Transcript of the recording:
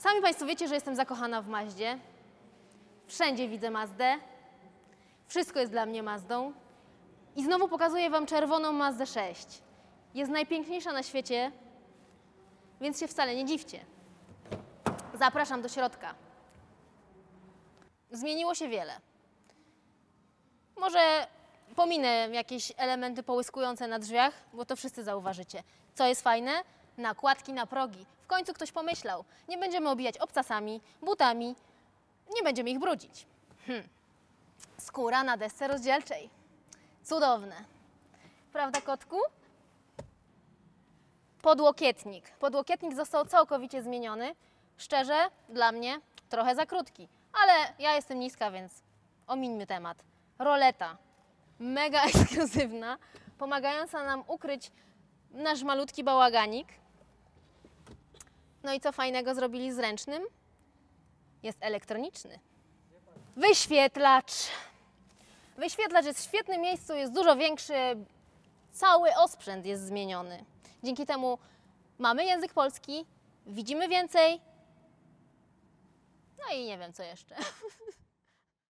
Sami Państwo wiecie, że jestem zakochana w Mazdzie. Wszędzie widzę Mazdę. Wszystko jest dla mnie Mazdą. I znowu pokazuję Wam czerwoną Mazdę 6. Jest najpiękniejsza na świecie, więc się wcale nie dziwcie. Zapraszam do środka. Zmieniło się wiele. Może pominę jakieś elementy połyskujące na drzwiach, bo to wszyscy zauważycie. Co jest fajne? Nakładki na progi. W końcu ktoś pomyślał. Nie będziemy obijać obcasami, butami, nie będziemy ich brudzić. Hm. Skóra na desce rozdzielczej. Cudowne. Prawda, kotku? Podłokietnik. Podłokietnik został całkowicie zmieniony. Szczerze, dla mnie trochę za krótki, ale ja jestem niska, więc omińmy temat. Roleta. Mega ekskluzywna, pomagająca nam ukryć nasz malutki bałaganik. No i co fajnego zrobili z ręcznym? Jest elektroniczny. Wyświetlacz. Wyświetlacz jest w świetnym miejscu, jest dużo większy. Cały osprzęt jest zmieniony. Dzięki temu mamy język polski, widzimy więcej. No i nie wiem co jeszcze.